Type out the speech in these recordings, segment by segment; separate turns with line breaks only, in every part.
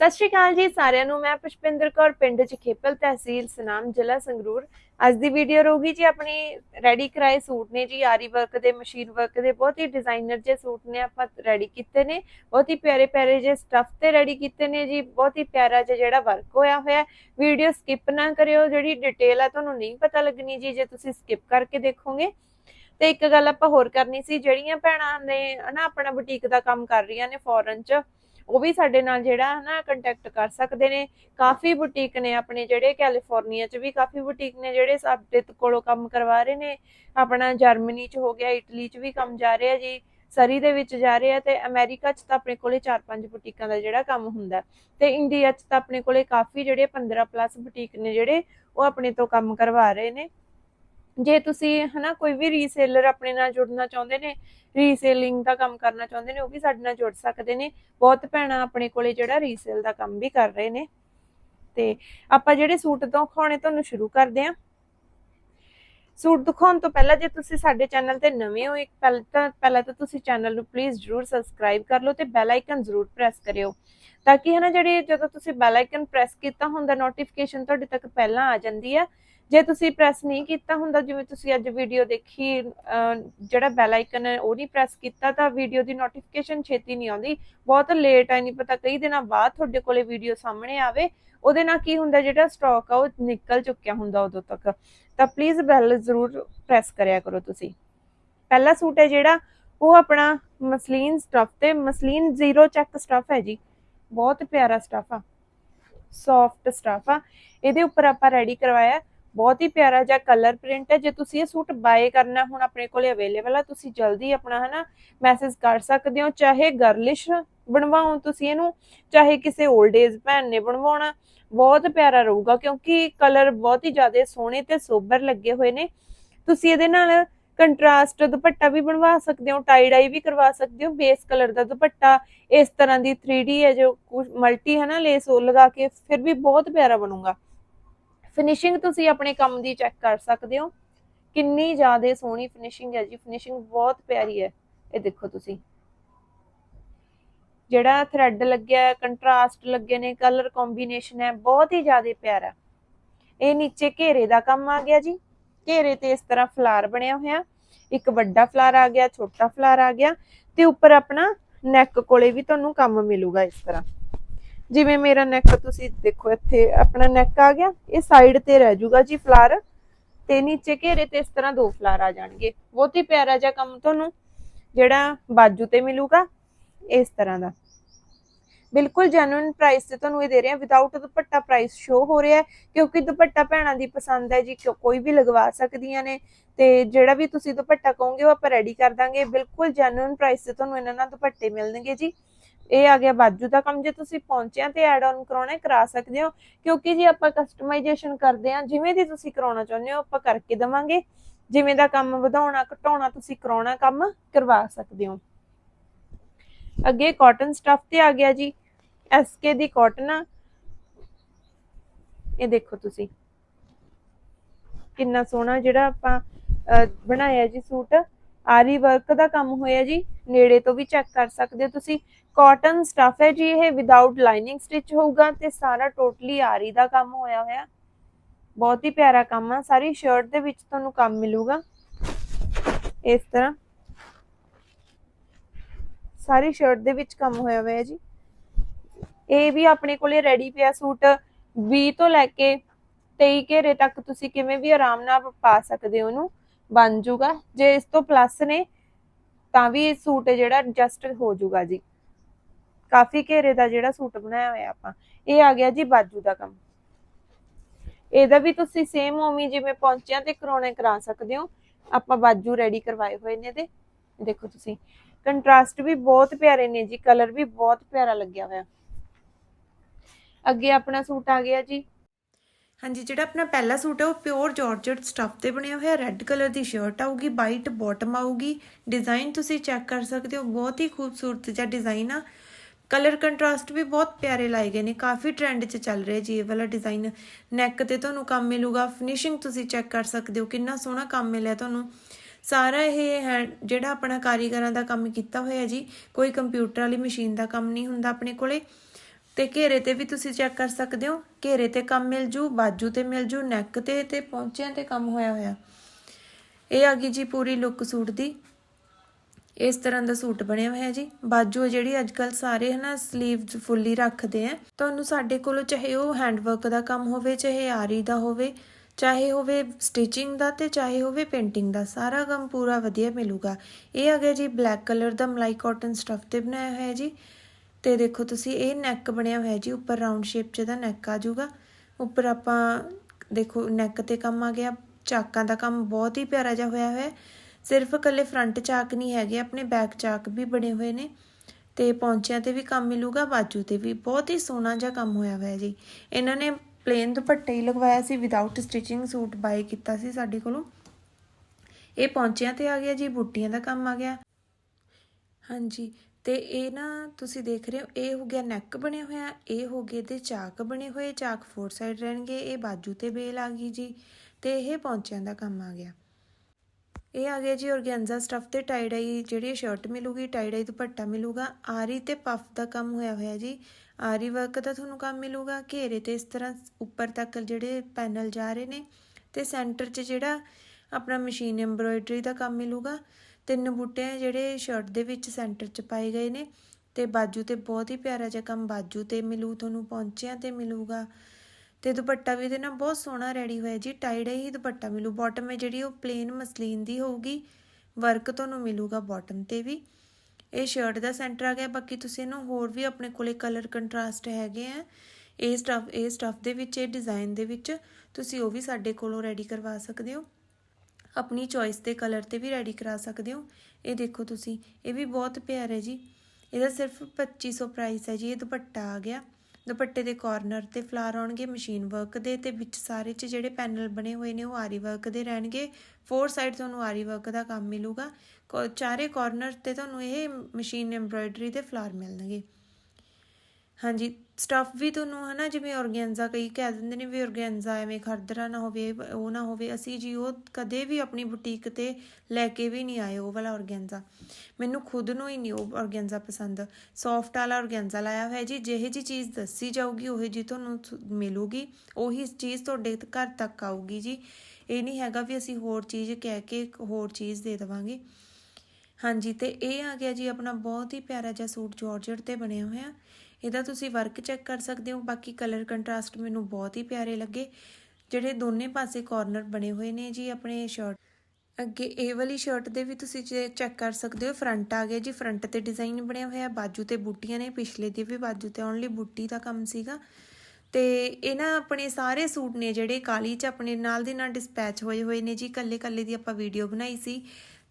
ਸਤਿ ਸ਼੍ਰੀ ਅਕਾਲ ਜੀ ਸਾਰਿਆਂ ਨੂੰ, ਮੈਂ ਪੁਸ਼ਪਿੰਦਰ ਕੌਰ, ਪਿੰਡ ਚਖੇਪਲ ਤਹਿਸੀਲ ਸਨਾਮ, ਜ਼ਿਲ੍ਹਾ ਸੰਗਰੂਰ। ਅੱਜ ਦੀ ਵੀਡੀਓ ਰਹੂਗੀ ਜੀ ਆਪਣੀ ਰੈਡੀ ਕਰਾਏ ਸੂਟ ਨੇ ਜੀ, ਆਰੀ ਵਰਕ ਦੇ, ਮਸ਼ੀਨ ਵਰਕ ਦੇ, ਬਹੁਤ ਹੀ ਡਿਜ਼ਾਈਨਰ ਜੇ ਸੂਟ ਨੇ ਆਪਾਂ ਰੈਡੀ ਕੀਤੇ ਨੇ। ਬਹੁਤ ਹੀ ਪਿਆਰੇ ਪਿਆਰੇ ਜੇ ਸਟਫ ਤੇ ਰੈਡੀ ਕੀਤੇ ਨੇ ਜੀ, ਬਹੁਤ ਹੀ ਪਿਆਰਾ ਜਿਹਾ ਜਿਹੜਾ ਵਰਕ ਹੋਇਆ ਹੋਇਆ। ਵੀਡੀਓ ਸਕਿਪ ਨਾ ਕਰਿਓ, ਜਿਹੜੀ ਡਿਟੇਲ ਆ ਤੁਹਾਨੂੰ ਨਹੀਂ ਪਤਾ ਲੱਗਣੀ ਜੀ, ਜੇ ਤੁਸੀਂ ਸਕਿਪ ਕਰਕੇ ਦੇਖੋਗੇ। ਤੇ ਇੱਕ ਗੱਲ ਆਪਾਂ ਹੋਰ ਕਰਨੀ ਸੀ, ਜਿਹੜੀਆਂ ਭੈਣਾਂ ਨੇ ਹਨਾ, ਆਪਣਾ ਬੁਟੀਕ ਦਾ ਕੰਮ ਕਰ ਰਹੀਆਂ ਨੇ ਫੋਰਨ 'ਚ ਉਹ ਵੀ ਸਾਡੇ ਨਾਲ ਜਿਹੜਾ ਹਨਾ ਕੰਟੈਕਟ ਕਰ ਸਕਦੇ ਨੇ। ਕਾਫੀ ਬੁਟੀਕ ਨੇ ਆਪਣੇ ਜਿਹੜੇ ਕੈਲੀਫੋਰਨੀਆ 'ਚ ਵੀ ਕਾਫੀ ਬੁਟੀਕ ਨੇ ਜਿਹੜੇ ਸਾਡੇ ਕੋਲੋਂ ਕੰਮ ਕਰਵਾ ਰਹੇ ਨੇ। ਆਪਣਾ ਜਰਮਨੀ 'ਚ ਹੋ ਗਿਆ ਇਟਲੀ 'ਚ ਵੀ ਕੰਮ ਜਾ ਰਿਹਾ ਜੀ। ਸਰੀ ਦੇ ਵਿੱਚ ਜਾ ਰਹੇ ਆ ਤੇ ਅਮਰੀਕਾ 'ਚ ਤਾਂ ਆਪਣੇ ਕੋਲੇ 4-5 ਬੁਟੀਕਾਂ ਦਾ ਜਿਹੜਾ ਕੰਮ ਹੁੰਦਾ। ਤੇ ਇੰਡੀਆ 'ਚ ਤਾਂ ਆਪਣੇ ਕੋਲੇ ਕਾਫੀ ਜਿਹੜੇ 15 ਪਲੱਸ ਬੁਟੀਕ ਨੇ ਜਿਹੜੇ, ਉਹ ਆਪਣੇ ਤੋਂ ਕੰਮ ਕਰਵਾ ਰਹੇ ਨੇ। ਜੇ ਤੁਸੀਂ ਹਨਾ ਕੋਈ ਵੀ ਰੀਸੇਲਰ ਆਪਣੇ ਨਾਲ ਜੁੜਨਾ ਚਾਹੁੰਦੇ ਨੇ ਰੀਸੇਲਿੰਗ ਦਾ ਕੰਮ ਕਰਨਾ ਚਾਹੁੰਦੇ ਨੇ, ਉਹ ਵੀ ਸਾਡੇ ਨਾਲ ਜੁੜ ਸਕਦੇ ਨੇ। ਬਹੁਤ ਭੈਣਾਂ ਆਪਣੇ ਕੋਲੇ ਜਿਹੜਾ ਰੀਸੇਲ ਦਾ ਕੰਮ ਵੀ ਕਰ ਰਹੇ ਨੇ। ਤੇ ਆਪਾਂ ਜਿਹੜੇ ਸੂਟ ਤੋਂ ਖਾਣੇ ਤੁਹਾਨੂੰ ਸ਼ੁਰੂ ਕਰਦੇ ਹਾਂ। ਸੂਟ ਦਿਖਾਉਣ ਤੋਂ ਪਹਿਲਾਂ ਜੇ ਤੁਸੀਂ ਸਾਡੇ ਚੈਨਲ ਤੇ ਨਵੇਂ ਹੋ, ਇੱਕ ਪਹਿਲਾਂ ਤਾਂ ਪਹਿਲਾਂ ਤਾਂ ਤੁਸੀਂ ਚੈਨਲ ਨੂੰ ਪਲੀਜ਼ ਜਰੂਰ ਸਬਸਕ੍ਰਾਈਬ ਕਰ ਲਓ ਤੇ ਬੈਲ ਆਈਕਨ ਜਰੂਰ ਪ੍ਰੈਸ ਕਰਿਓ। ਤਾਂ ਕਿ ਹਨਾ ਜਿਹੜੇ ਜਦੋਂ ਤੁਸੀਂ ਬੈਲ ਆਈਕਨ ਪ੍ਰੈਸ ਕੀਤਾ ਹੁੰਦਾ ਨੋਟੀਫਿਕੇਸ਼ਨ ਤੁਹਾਡੇ ਤੱਕ ਪਹਿਲਾਂ ਆ ਜਾਂਦੀ ਆ। ਜੇ ਤੁਸੀਂ ਪ੍ਰੈਸ ਨਹੀਂ ਕੀਤਾ ਹੁੰਦਾ, ਜਿਵੇਂ ਤੁਸੀਂ ਅੱਜ ਵੀਡੀਓ ਦੇਖੀ ਜਿਹੜਾ ਬੈਲ ਆਈਕਨ ਹੈ, ਉਹ ਨਹੀਂ ਪ੍ਰੈਸ ਕੀਤਾ, ਤਾਂ ਵੀਡੀਓ ਦੀ ਨੋਟੀਫਿਕੇਸ਼ਨ ਛੇਤੀ ਨਹੀਂ ਆਉਂਦੀ। ਬਹੁਤ ਲੇਟ ਆ, ਨਹੀਂ ਪਤਾ ਕਈ ਦਿਨਾਂ ਬਾਅਦ ਤੁਹਾਡੇ ਕੋਲੇ ਵੀਡੀਓ ਸਾਹਮਣੇ ਆਵੇ। ਉਹਦੇ ਨਾਲ ਕੀ ਹੁੰਦਾ, ਜਿਹੜਾ ਸਟਾਕ ਆ, ਉਹ ਨਿਕਲ ਚੁੱਕਿਆ ਹੁੰਦਾ ਉਦੋਂ ਤੱਕ। ਤਾਂ ਪਲੀਜ਼ ਬੈਲ ਜ਼ਰੂਰ ਪ੍ਰੈਸ ਕਰਿਆ ਕਰੋ ਤੁਸੀਂ। ਪਹਿਲਾ ਸੂਟ ਹੈ ਜਿਹੜਾ, ਉਹ ਆਪਣਾ ਮਸਲੀਨ ਸਟਫ ਤੇ, ਮਸਲੀਨ ਜ਼ੀਰੋ ਚੈੱਕ ਸਟਫ ਹੈ ਜੀ। ਬਹੁਤ ਪਿਆਰਾ ਸਟਫ ਆ। ਸੌਫਟ ਸਟਫ ਆ। ਇਹਦੇ ਉੱਪਰ ਆਪਾਂ ਰੈਡੀ ਕਰਵਾਇਆ। ਬਹੁਤ ਹੀ ਪਿਆਰਾ ਜਿਹਾ ਕਲਰ ਪ੍ਰਿੰਟ ਹੈ। ਜੇ ਤੁਸੀਂ ਇਹ ਸੂਟ ਬਾਏ ਕਰਨਾ ਹੁਣ ਆਪਣੇ ਕੋਲੇ ਅਵੇਲੇਬਲ ਆ, ਤੁਸੀਂ ਜਲਦੀ ਆਪਣਾ ਹਨਾ ਮੈਸੇਜ ਕਰ ਸਕਦੇ ਹੋ। ਚਾਹੇ ਗਰਲਿਸ਼ ਬਣਵਾਓ ਤੁਸੀਂ ਇਹਨੂੰ, ਚਾਹੇ ਕਿਸੇ 올ਡ ਏਜ ਭੈਣ ਨੇ ਬਣਵਾਉਣਾ, ਬਹੁਤ ਪਿਆਰਾ ਰਹੂਗਾ ਕਿਉਂਕਿ ਕਲਰ ਬਹੁਤ ਹੀ ਜ਼ਿਆਦਾ ਸੋਹਣੇ ਤੇ ਸੋਬਰ ਲੱਗੇ ਹੋਏ ਨੇ। ਤੁਸੀਂ ਇਹਦੇ ਨਾਲ ਕੰਟਰਾਸਟ ਦੁਪੱਟਾ ਵੀ ਬਣਵਾ ਸਕਦੇ ਹੋ ਟਾਈ ਡਾਈ ਵੀ ਕਰਵਾ ਸਕਦੇ ਹੋ ਬੇਸ ਕਲਰ ਦਾ ਦੁਪੱਟਾ, ਇਸ ਤਰ੍ਹਾਂ ਦੀ 3D ਹੈ ਜੋ ਮਲਟੀ ਹੈ ਨਾ ਲੇਸ ਲਗਾ ਕੇ ਫਿਰ ਵੀ ਬਹੁਤ ਪਿਆਰਾ ਬਣੂਗਾ। ਫਿਨਿਸ਼ਿੰਗ ਤੁਸੀਂ ਆਪਣੇ ਕੰਮ ਦੀ ਚੈੱਕ ਕਰ ਸਕਦੇ ਹੋ। ਕਿੰਨੀ ਜ਼ਿਆਦਾ ਸੋਹਣੀ ਫਿਨਿਸ਼ਿੰਗ ਹੈ ਜੀ। ਫਿਨਿਸ਼ਿੰਗ ਬਹੁਤ ਪਿਆਰੀ ਹੈ। ਇਹ ਦੇਖੋ ਤੁਸੀਂ। ਜਿਹੜਾ ਥ੍ਰੈਡ ਲੱਗਿਆ ਕੰਟਰਾਸਟ ਲੱਗੇ ਨੇ ਕਲਰ ਕੰਬੀਨੇਸ਼ਨ ਹੈ, ਬਹੁਤ ਹੀ ਜ਼ਿਆਦਾ ਪਿਆਰਾ। ਇਹ ਨੀਚੇ ਘੇਰੇ ਦਾ ਕੰਮ ਆ ਗਿਆ ਜੀ। ਘੇਰੇ ਤੇ ਇਸ ਤਰ੍ਹਾਂ ਫਲਾਰ ਬਣਿਆ ਹੋਇਆ। ਇੱਕ ਵੱਡਾ ਫਲਾਰ ਆ ਗਿਆ, ਛੋਟਾ ਫਲਾਰ ਆ ਗਿਆ ਤੇ ਉੱਪਰ ਆਪਣਾ ਨੈਕ ਕੋਲੇ ਵੀ ਤੁਹਾਨੂੰ ਕੰਮ ਮਿਲੂਗਾ ਇਸ ਤਰ੍ਹਾਂ। ਜਿਵੇਂ ਮੇਰਾ ਨੈਕ ਤੁਸੀਂ ਦੇਖੋ ਇੱਥੇ ਆਪਣਾ ਨੈਕ ਆ ਗਿਆ, ਇਹ ਸਾਈਡ ਤੇ ਰਹਿ ਜਾਊਗਾ ਜੀ ਫਲਾਰ ਤੇ ਨੀਚੇ ਘੇਰੇ ਤੇ ਇਸ ਤਰ੍ਹਾਂ ਦੋ ਫਲਾਰ ਆ ਜਾਣਗੇ। ਬਹੁਤ ਹੀ ਪਿਆਰਾ ਜਿਹਾ ਕੰਮ ਤੁਹਾਨੂੰ ਜਿਹੜਾ ਬਾਜੂ ਤੇ ਮਿਲੂਗਾ, ਇਸ ਤਰ੍ਹਾਂ ਦਾ। ਬਿਲਕੁਲ ਜੈਨੂਇਨ ਪ੍ਰਾਈਸ ਤੇ ਤੁਹਾਨੂੰ ਇਹ ਦੇ ਰਹੇ ਆ ਵਿਦਆਊਟ ਦੁਪੱਟਾ ਪ੍ਰਾਈਸ ਸ਼ੋ ਹੋ ਰਿਹਾ ਹੈ, ਕਿਉਂਕਿ ਦੁਪੱਟਾ ਭੈਣਾਂ ਦੀ ਪਸੰਦ ਹੈ ਜੀ ਕੋਈ ਵੀ ਲਗਵਾ ਸਕਦੀਆਂ ਨੇ, ਤੇ ਜਿਹੜਾ ਵੀ ਤੁਸੀਂ ਦੁਪੱਟਾ ਕਹੋਗੇ ਉਹ ਆਪਾਂ ਰੈਡੀ ਕਰ ਦਾਂਗੇ। ਬਿਲਕੁਲ ਜੈਨੂਇਨ ਪ੍ਰਾਈਸ ਤੇ ਤੁਹਾਨੂੰ ਇਹਨਾਂ ਨਾਲ ਦੁਪੱਟੇ ਮਿਲਣਗੇ ਜੀ। ਇਹ ਆ ਗਿਆ ਬਾਜੂ ਦਾ ਕੰਮ। ਜੇ ਤੁਸੀਂ ਪਹੁੰਚਿਆ ਤੇ ਐਡ ਆਨ ਕਰਾਉਣਾ, ਕਰਾ ਸਕਦੇ ਹੋ। ਕਿਉਂਕਿ ਜੀ ਆਪਾਂ ਕਸਟਮਾਈਜੇਸ਼ਨ ਕਰਦੇ ਆ ਜਿਵੇਂ ਦੀ ਤੁਸੀਂ ਕਰਾਉਣਾ ਚਾਹੁੰਦੇ ਹੋ, ਆਪਾਂ ਕਰਕੇ ਦਵਾਂਗੇ। ਜਿਵੇਂ ਦਾ ਕੰਮ ਵਧਾਉਣਾ, ਘਟਾਉਣਾ, ਤੁਸੀਂ ਕਰਾਉਣਾ ਕੰਮ, ਕਰਵਾ ਸਕਦੇ ਹੋ। ਅੱਗੇ ਕਾਟਨ ਸਟਫ ਤੇ ਆ ਗਿਆ ਜੀ। ਐਸਕੇ ਦੀ ਕਾਟਨ ਆ। ਇਹ ਦੇਖੋ ਤੁਸੀਂ। ਕਿੰਨਾ ਸੋਹਣਾ ਜਿਹੜਾ ਆਪਾਂ ਬਣਾਇਆ ਜੀ ਸੂਟ। ਆਰੀ ਵਰਕ ਦਾ ਕੰਮ ਹੋਇਆ ਜੀ। ਨੇੜੇ ਤੋਂ ਵੀ ਚੈੱਕ ਕਰ ਸਕਦੇ ਹੋ। ਤੁਸੀਂ ਕਾਟਨ ਸਟਫ ਹੈ ਜੀ, ਇਹ ਵਿਦਆਊਟ ਲਾਈਨਿੰਗ ਸਟਿਚ ਹੋਊਗਾ ਤੇ ਸਾਰਾ ਟੋਟਲੀ ਆਰੀ ਦਾ ਕੰਮ ਹੋਇਆ ਹੋਇਆ। ਬਹੁਤ ਹੀ ਪਿਆਰਾ ਕੰਮ ਆ, ਸਾਰੀ ਸ਼ਰਟ ਦੇ ਵਿੱਚ ਤੁਹਾਨੂੰ ਕੰਮ ਮਿਲੂਗਾ। ਇਸ ਤਰ੍ਹਾਂ। ਸਾਰੀ ਸ਼ਰਟ ਦੇ ਵਿੱਚ ਕੰਮ ਹੋਇਆ ਹੋਇਆ ਜੀ। ਇਹ ਵੀ ਆਪਣੇ ਕੋਲੇ ਰੈਡੀ ਪਿਆ ਸੂਟ 20 ਤੋਂ ਲੈ ਕੇ 23 ਘੇਰੇ ਤੱਕ ਤੁਸੀਂ ਕਿਵੇਂ ਵੀ ਆਰਾਮ ਨਾਲ ਪਾ ਸਕਦੇ ਹੋ ਉਹਨੂੰ, ਬਣ ਜਾਊਗਾ ਜੇ ਇਸ ਤੋਂ ਪਲੱਸ ਨੇ ਤਾਂ ਵੀ ਇਹ ਸੂਟ ਜਿਹੜਾ ਐਡਜਸਟ ਹੋ ਜਾਊਗਾ ਜੀ। ਕਾਫੀ ਘੇਰੇ ਦਾ ਜਿਹੜਾ ਸੂਟ ਬਣਾਇਆ ਹੋਇਆ ਆਪਾਂ। ਇਹ ਆ ਗਿਆ ਜੀ ਬਾਜੂ ਦਾ ਕੰਮ। ਇਹਦਾ ਵੀ ਤੁਸੀਂ ਸੇਮ ਉਵੇਂ ਜਿਵੇਂ ਪੌਂਚਿਆਂ ਤੇ ਕਰਾਉਣੇ ਕਰਾ ਸਕਦੇ ਹੋ। ਆਪਾਂ ਬਾਜੂ ਰੈਡੀ ਕਰਵਾਏ ਹੋਏ ਨੇ ਇਹਦੇ। ਦੇਖੋ ਤੁਸੀਂ। ਕੰਟਰਾਸਟ ਵੀ ਬਹੁਤ ਪਿਆਰੇ ਨੇ ਜੀ ਕਲਰ ਵੀ ਬਹੁਤ ਪਿਆਰਾ ਲੱਗਿਆ ਹੋਇਆ। ਅੱਗੇ ਆਪਣਾ ਸੂਟ ਆ ਗਿਆ ਜੀ। ਹਾਂਜੀ, ਜਿਹੜਾ ਆਪਣਾ ਪਹਿਲਾ ਸੂਟ ਹੈ, ਉਹ ਪਿਓਰ ਜਾਰਜਟ ਸਟੱਫ ਤੇ ਬਣਿਆ ਹੋਇਆ ਰੈੱਡ ਕਲਰ ਦੀ ਸ਼ਰਟ ਆਊਗੀ ਵਾਈਟ ਬਾਟਮ ਆਊਗੀ। ਡਿਜ਼ਾਈਨ ਤੁਸੀਂ ਚੈੱਕ ਕਰ ਸਕਦੇ ਹੋ, ਬਹੁਤ ਹੀ ਖੂਬਸੂਰਤ ਜਿਹਾ ਡਿਜ਼ਾਈਨ ਆ। ਕਲਰ ਕੰਟਰਾਸਟ ਵੀ ਬਹੁਤ ਪਿਆਰੇ ਲਾਏ ਗਏ ਨੇ, ਕਾਫੀ ਟ੍ਰੈਂਡ 'ਚ ਚੱਲ ਰਿਹਾ ਜੀ ਇਹ ਵਾਲਾ ਡਿਜ਼ਾਈਨ ਨੈਕ ਤੇ ਤੁਹਾਨੂੰ ਕੰਮ ਮਿਲੂਗਾ ਫਿਨਿਸ਼ਿੰਗ ਤੁਸੀਂ ਚੈੱਕ ਕਰ ਸਕਦੇ ਹੋ, ਕਿੰਨਾ ਸੋਹਣਾ ਕੰਮ ਮਿਲਿਆ ਤੁਹਾਨੂੰ। ਸਾਰਾ ਇਹ ਹੈ ਜਿਹੜਾ ਆਪਣਾ ਕਾਰੀਗਰਾਂ ਦਾ ਕੰਮ ਕੀਤਾ ਹੋਇਆ ਜੀ, ਕੋਈ ਕੰਪਿਊਟਰ ਵਾਲੀ ਮਸ਼ੀਨ ਦਾ ਕੰਮ ਨਹੀਂ ਹੁੰਦਾ ਆਪਣੇ ਕੋਲੇ। ਤੇ ਘੇਰੇ ਤੇ ਵੀ ਤੁਸੀਂ ਚੈੱਕ ਕਰ ਸਕਦੇ ਹੋ। ਘੇਰੇ ਤੇ ਕੰਮ ਮਿਲ ਜੂ, ਬਾਜੂ ਤੇ ਮਿਲ ਜੂ ਨੈਕ ਤੇ ਤੇ ਪੌਂਚਿਆਂ ਤੇ ਕੰਮ ਹੋਇਆ ਹੋਇਆ। ਇਹ ਆ ਗਈ ਜੀ ਪੂਰੀ ਲੁੱਕ ਸੂਟ ਦੀ। ਇਸ ਤਰ੍ਹਾਂ ਦਾ ਸੂਟ ਬਣਿਆ ਹੋਇਆ ਜੀ। ਬਾਜੂ ਜਿਹੜੀ ਅੱਜ ਕੱਲ ਸਾਰੇ ਹਨਾ 슬ੀਵਸ ਫੁੱਲੀ ਰੱਖਦੇ ਆ। ਤੁਹਾਨੂੰ ਸਾਡੇ ਕੋਲੋਂ ਚਾਹੇ ਉਹ ਹੈਂਡਵਰਕ ਦਾ ਕੰਮ ਹੋਵੇ, ਚਾਹੇ ਆਰੀ ਦਾ ਹੋਵੇ, ਚਾਹੇ ਹੋਵੇ ਸਟਿਚਿੰਗ ਦਾ ਤੇ ਚਾਹੇ ਹੋਵੇ ਪੇਂਟਿੰਗ ਦਾ, ਸਾਰਾ ਕੰਮ ਪੂਰਾ ਵਧੀਆ ਮਿਲੂਗਾ। ਇਹ ਆ ਗਿਆ ਜੀ ਬਲੈਕ ਕਲਰ ਦਾ ਮਲਾਈ ਕਾਟਨ ਸਟਫ ਤੇ ਬਣਾਇਆ ਹੋਇਆ ਜੀ। ਤੇ ਦੇਖੋ ਤੁਸੀਂ ਇਹ ਨੈਕ ਬਣਿਆ ਹੋਇਆ ਜੀ, ਉੱਪਰ ਰਾਉਂਡ ਸ਼ੇਪ 'ਚ ਦਾ ਨੈਕ ਆ ਜਾਊਗਾ। ਉੱਪਰ ਆਪਾਂ ਦੇਖੋ ਨੈਕ ਤੇ ਕੰਮ ਆ ਗਿਆ, ਚਾਕਾਂ ਦਾ ਕੰਮ ਬਹੁਤ ਹੀ ਪਿਆਰਾ ਜਿਹਾ ਹੋਇਆ ਹੋਇਆ। ਸਿਰਫ ਇਕੱਲੇ ਫਰੰਟ ਚਾਕ ਨਹੀਂ ਹੈਗੇ, ਆਪਣੇ ਬੈਕ ਚਾਕ ਵੀ ਬਣੇ ਹੋਏ ਨੇ। ਤੇ ਪੌਂਚਿਆਂ ਤੇ ਵੀ ਕੰਮ ਮਿਲੂਗਾ, ਬਾਜੂ ਤੇ ਵੀ ਬਹੁਤ ਹੀ ਸੋਹਣਾ ਜਿਹਾ ਕੰਮ ਹੋਇਆ ਹੋਇਆ ਜੀ। ਇਹਨਾਂ ਨੇ ਪਲੇਨ ਦੁਪੱਟੇ ਹੀ ਲਗਵਾਇਆ ਸੀ ਵਿਦਆਊਟ ਸਟਿਚਿੰਗ ਸੂਟ ਬਾਏ ਕੀਤਾ ਸੀ ਸਾਡੇ ਕੋਲੋਂ। ਇਹ ਪੌਂਚਿਆਂ ਤੇ ਆ ਗਿਆ ਜੀ, ਬੁੱਟੀਆਂ ਦਾ ਕੰਮ ਆ ਗਿਆ। ਹਾਂਜੀ ਤੇ ਇਹ ਨਾ ਤੁਸੀਂ ਦੇਖ ਰਹੇ ਹੋ, ਇਹ ਹੋ ਗਿਆ ਨੈਕ ਬਣਿਆ ਹੋਇਆ ਇਹ ਹੋ ਗਏ ਤੇ ਚਾਕ ਬਣੇ ਹੋਏ, ਚਾਕ ਫੋਰ ਸਾਈਡ ਰਹਿਣਗੇ, ਇਹ ਬਾਜੂ ਤੇ ਬੇਲ ਆ ਗਈ ਜੀ ਤੇ ਇਹ ਪੌਂਚਿਆਂ ਦਾ ਕੰਮ ਆ ਗਿਆ। ਇਹ ਆ ਗਿਆ ਜੀ ਔਰਗੈਂਜ਼ਾ ਸਟਫ ਤੇ ਟਾਈ ਡਾਈ ਜਿਹੜੀ ਸ਼ਰਟ ਮਿਲੂਗੀ ਟਾਈ ਡਾਈ ਦੁਪੱਟਾ ਮਿਲੂਗਾ, ਆਰੀ ਤੇ ਪਫ ਦਾ ਕੰਮ ਹੋਇਆ ਹੋਇਆ ਜੀ। ਆਰੀ ਵਰਕ ਦਾ ਤੁਹਾਨੂੰ ਕੰਮ ਮਿਲੂਗਾ, ਘੇਰੇ ਤੇ ਇਸ ਤਰ੍ਹਾਂ ਉੱਪਰ ਤੱਕ ਜਿਹੜੇ ਪੈਨਲ ਜਾ ਰਹੇ ਨੇ ਤੇ ਸੈਂਟਰ 'ਚ ਜਿਹੜਾ ਆਪਣਾ ਮਸ਼ੀਨ ਐਮਬ੍ਰੋਇਡਰੀ ਦਾ ਕੰਮ ਮਿਲੂਗਾ। ਤਿੰਨ ਬੂਟੇ ਆ ਜਿਹੜੇ ਸ਼ਰਟ ਦੇ ਵਿੱਚ ਸੈਂਟਰ 'ਚ ਪਾਏ ਗਏ ਨੇ ਤੇ ਬਾਜੂ ਤੇ ਬਹੁਤ ਹੀ ਪਿਆਰਾ ਜਿਹਾ ਕੰਮ ਬਾਜੂ ਤੇ ਮਿਲੂ ਤੁਹਾਨੂੰ ਪੌਂਚਿਆਂ ਤੇ ਮਿਲੂਗਾ। ਤੇ ਦੁਪੱਟਾ ਵੀ ਇਹਦੇ ਨਾਲ ਬਹੁਤ ਸੋਹਣਾ ਰੈਡੀ ਹੋਇਆ ਜੀ ਟਾਈਡ ਹੀ ਦੁਪੱਟਾ ਮਿਲੂ। ਬਾਟਮ ਹੈ ਜਿਹੜੀ ਉਹ ਪਲੇਨ ਮਸਲੀਨ ਦੀ ਹੋਊਗੀ ਵਰਕ ਤੁਹਾਨੂੰ ਮਿਲੂਗਾ ਬਾਟਮ ਤੇ ਵੀ। ਇਹ ਸ਼ਰਟ ਦਾ ਸੈਂਟਰ ਆ ਗਿਆ, ਬਾਕੀ ਤੁਸੀਂ ਇਹਨੂੰ ਹੋਰ ਵੀ ਆਪਣੇ ਕੋਲੇ ਕਲਰ ਕੰਟਰਾਸਟ ਹੈਗੇ ਆ। ਇਹ ਸਟਫ ਇਹ ਸਟਫ ਦੇ ਵਿੱਚ, ਇਹ ਡਿਜ਼ਾਈਨ ਦੇ ਵਿੱਚ ਤੁਸੀਂ ਉਹ ਵੀ ਸਾਡੇ ਕੋਲੋਂ ਰੈਡੀ ਕਰਵਾ ਸਕਦੇ ਹੋ। ਆਪਣੀ ਚੋਇਸ ਦੇ ਕਲਰ ਤੇ ਵੀ ਰੈਡੀ ਕਰਾ ਸਕਦੇ ਹੋ। ਇਹ ਦੇਖੋ ਤੁਸੀਂ, ਇਹ ਵੀ ਬਹੁਤ ਪਿਆਰਾ ਹੈ ਜੀ। ਇਹਦਾ ਸਿਰਫ 2500 ਪ੍ਰਾਈਸ ਹੈ ਜੀ, ਇਹ ਦੁਪੱਟਾ ਆ ਗਿਆ। ਦੁਪੱਟੇ ਦੇ ਕਾਰਨਰ ਤੇ ਫਲਾਰ ਆਉਣਗੇ ਮਸ਼ੀਨ ਵਰਕ ਦੇ ਤੇ ਵਿੱਚ ਸਾਰੇ 'ਚ ਜਿਹੜੇ ਪੈਨਲ ਬਣੇ ਹੋਏ ਨੇ, ਉਹ ਆਰੀ ਵਰਕ ਦੇ ਰਹਿਣਗੇ। ਫੋਰ ਸਾਈਡ ਤੁਹਾਨੂੰ ਆਰੀ ਵਰਕ ਦਾ ਕੰਮ ਮਿਲੂਗਾ। ਕੋ- ਚਾਰੇ ਕਾਰਨਰ ਤੇ ਤੁਹਾਨੂੰ ਇਹ ਮਸ਼ੀਨ ਐਮਬ੍ਰੋਇਡਰੀ ਦੇ ਫਲਾਰ ਮਿਲਣਗੇ। ਹਾਂਜੀ ਸਟਫ ਵੀ ਤੁਹਾਨੂੰ ਹਨਾ, ਜਿਵੇਂ ਔਰਗੈਂਜ਼ਾ ਕਈ ਕਹਿ ਦਿੰਦੇ ਨੇ ਵੀ ਔਰਗੈਂਜ਼ਾ ਐਵੇਂ ਖਰਦਰਾ ਨਾ ਹੋਵੇ, ਉਹ ਨਾ ਹੋਵੇ, ਅਸੀਂ ਜੀ ਉਹ ਕਦੇ ਵੀ ਆਪਣੀ ਬੁਟੀਕ ਤੇ ਲੈ ਕੇ ਵੀ ਨਹੀਂ ਆਏ ਉਹ ਵਾਲਾ ਔਰਗੈਂਜ਼ਾ ਮੈਨੂੰ ਖੁਦ ਨੂੰ ਹੀ ਨਹੀਂ ਉਹ ਔਰਗੈਂਜ਼ਾ ਪਸੰਦ। ਸੌਫਟ ਵਾਲਾ ਔਰਗੈਂਜ਼ਾ ਲਾਇਆ ਹੋਇਆ ਜੀ, ਜਿਹੇ ਜੀ ਚੀਜ਼ ਦੱਸੀ ਜਾਊਗੀ, ਉਹ ਜੀ ਤੁਹਾਨੂੰ ਥ- ਮਿਲੂਗੀ, ਉਹੀ ਚੀਜ਼ ਤੁਹਾਡੇ ਘਰ ਤੱਕ ਆਊਗੀ ਜੀ। ਇਹ ਨਹੀਂ ਹੈਗਾ ਵੀ ਅਸੀਂ ਹੋਰ ਚੀਜ਼ ਕਹਿ ਕੇ ਹੋਰ ਚੀਜ਼ ਦੇ ਦੇਵਾਂਗੇ। ਹਾਂਜੀ, ਤੇ ਇਹ ਆ ਗਿਆ ਜੀ ਆਪਣਾ ਬਹੁਤ ਹੀ ਪਿਆਰਾ ਜਿਹਾ ਸੂਟ ਜਾਰਜਟ ਤੇ ਬਣਿਆ ਹੋਇਆ। ਇਹਦਾ ਤੁਸੀਂ ਵਰਕ ਚੈੱਕ ਕਰ ਸਕਦੇ ਹੋ। ਬਾਕੀ ਕਲਰ ਕੰਟਰਾਸਟ ਮੈਨੂੰ ਬਹੁਤ ਹੀ ਪਿਆਰੇ ਲੱਗੇ। ਜਿਹੜੇ ਦੋਨੇ ਪਾਸੇ ਕਾਰਨਰ ਬਣੇ ਹੋਏ ਨੇ ਜੀ ਆਪਣੇ ਸ਼ਰਟ ਅੱਗੇ ਇਹ ਵਾਲੀ ਸ਼ਰਟ ਦੇ ਵੀ ਤੁਸੀਂ ਚੈੱਕ ਕਰ ਸਕਦੇ ਹੋ। ਫਰੰਟ ਆ ਗਿਆ ਜੀ। ਫਰੰਟ ਤੇ ਡਿਜ਼ਾਈਨ ਬਣਿਆ ਹੋਇਆ। ਬਾਜੂ ਤੇ ਬੂਟੀਆਂ ਨੇ। ਪਿਛਲੇ ਦੀ ਵੀ ਬਾਜੂ ਤੇ ਆਉਣ ਲਈ ਬੂਟੀ ਦਾ ਕੰਮ ਸੀਗਾ। ਤੇ ਇਹ ਨਾ ਆਪਣੇ ਸਾਰੇ ਸੂਟ ਨੇ ਜਿਹੜੇ ਕਾਲੀ ਚ ਆਪਣੇ ਨਾਲ ਦੀ ਨਾਲ ਡਿਸਪੈਚ ਹੋਏ ਹੋਏ ਨੇ ਜੀ। ਕੱਲੇ ਕੱਲੇ ਦੀ ਆਪਾਂ ਵੀਡੀਓ ਬਣਾਈ ਸੀ।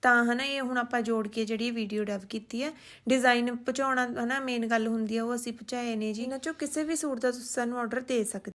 ਤਾਂ ਹਨਾ ਇਹ ਹੁਣ ਆਪਾਂ ਜੋੜ ਕੇ ਜਿਹੜੀ ਵੀਡੀਓ ਡੈਵ ਕੀਤੀ ਹੈ ਡਿਜ਼ਾਈਨ ਪਹੁੰਚਾਉਣਾ ਹਨਾ ਮੇਨ ਗੱਲ ਹੁੰਦੀ ਹੈ ਉਹ ਅਸੀਂ ਪਹੁੰਚਾਏ ਨੇ ਜੀ। ਇਹਨਾਂ ਚੋਂ ਕਿਸੇ ਵੀ ਸੂਟ ਦਾ ਤੁਸੀਂ ਸਾਨੂੰ ਆਰਡਰ ਦੇ ਸਕਦੇ